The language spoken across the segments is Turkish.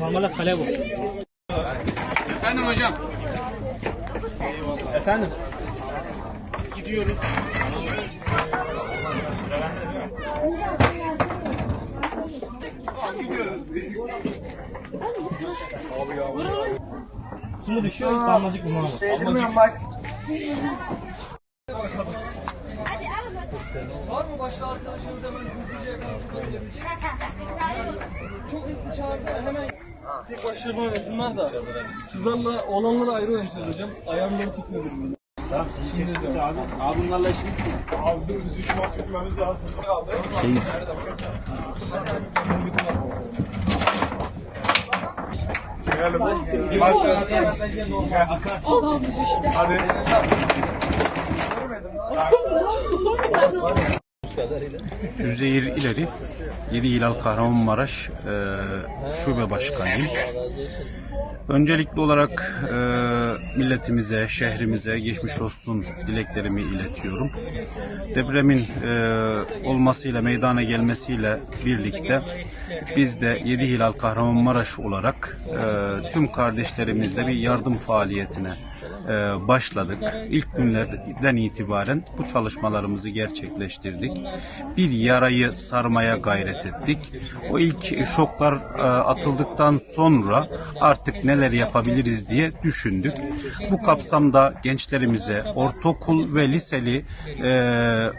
Normalde kale bu. Efendim hocam. Efendim? Gidiyoruz. Sumu düşüyor, damlacık bu abi. Bak. Var mı başka arkadaşınız hemen hızlıca? Çok hızlı çağırdı hemen tek başlarına oynasınlar da kızlarla olanları ayrı oynayacağız hocam. Ayarları tutmuyor. Tamam, sizin çekti abi. Abi bunlarla işim bitti. Abi dur biz üç maç bitirmemiz lazım. Gelelim. Başla. Hadi. Üzeyir İleri, Yedi Hilal Kahramanmaraş e, Şube Başkanıyım. Öncelikli olarak e, milletimize, şehrimize geçmiş olsun dileklerimi iletiyorum. Depremin e, olmasıyla, meydana gelmesiyle birlikte biz de Yedi Hilal Kahramanmaraş olarak e, tüm kardeşlerimizle bir yardım faaliyetine başladık. İlk günlerden itibaren bu çalışmalarımızı gerçekleştirdik. Bir yarayı sarmaya gayret ettik. O ilk şoklar e, atıldıktan sonra artık neler yapabiliriz diye düşündük. Bu kapsamda gençlerimize, ortaokul ve liseli e,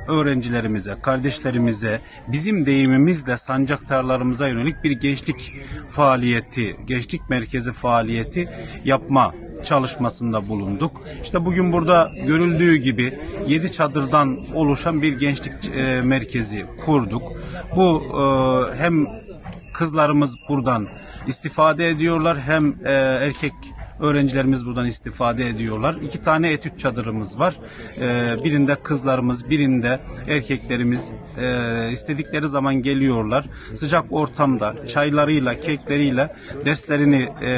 öğrencilerimize, kardeşlerimize, bizim deyimimizle sancaktarlarımıza yönelik bir gençlik faaliyeti, gençlik merkezi faaliyeti yapma çalışmasında bulunduk. İşte bugün burada görüldüğü gibi 7 çadırdan oluşan bir gençlik e, merkezi kurduk. Bu e, hem kızlarımız buradan istifade ediyorlar hem e, erkek öğrencilerimiz buradan istifade ediyorlar. İki tane etüt çadırımız var. E, birinde kızlarımız, birinde erkeklerimiz e, istedikleri zaman geliyorlar. Sıcak ortamda çaylarıyla, kekleriyle derslerini e,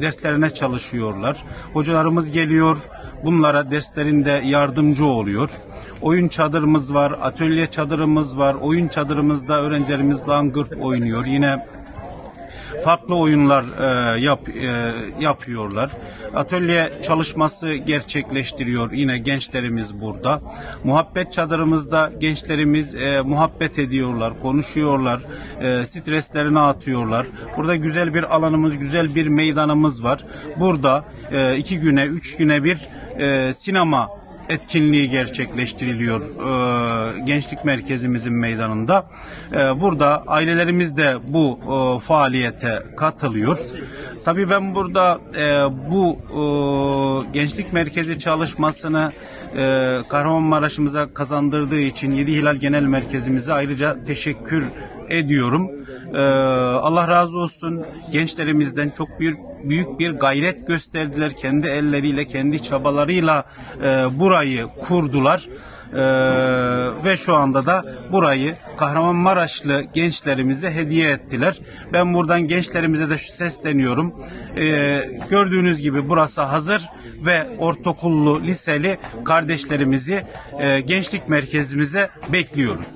derslerine çalışıyorlar. Hocalarımız geliyor. Bunlara derslerinde yardımcı oluyor. Oyun çadırımız var, atölye çadırımız var. Oyun çadırımızda öğrencilerimiz langırt oynuyor. Yine farklı oyunlar e, yap, e, yapıyorlar. Atölye çalışması gerçekleştiriyor yine gençlerimiz burada. Muhabbet çadırımızda gençlerimiz e, muhabbet ediyorlar, konuşuyorlar, e, streslerini atıyorlar. Burada güzel bir alanımız, güzel bir meydanımız var. Burada e, iki güne, üç güne bir e, sinema etkinliği gerçekleştiriliyor e, gençlik merkezimizin meydanında. E, burada ailelerimiz de bu e, faaliyete katılıyor. Tabii ben burada e, bu e, gençlik merkezi çalışmasını e, Kahramanmaraş'ımıza kazandırdığı için Yedi Hilal Genel Merkezimize ayrıca teşekkür ediyorum. E, Allah razı olsun gençlerimizden çok bir büyük bir gayret gösterdiler. Kendi elleriyle, kendi çabalarıyla e, burayı kurdular. Ee, ve şu anda da burayı Kahramanmaraşlı gençlerimize hediye ettiler. Ben buradan gençlerimize de sesleniyorum. Ee, gördüğünüz gibi burası hazır ve ortaokullu, liseli kardeşlerimizi e, gençlik merkezimize bekliyoruz.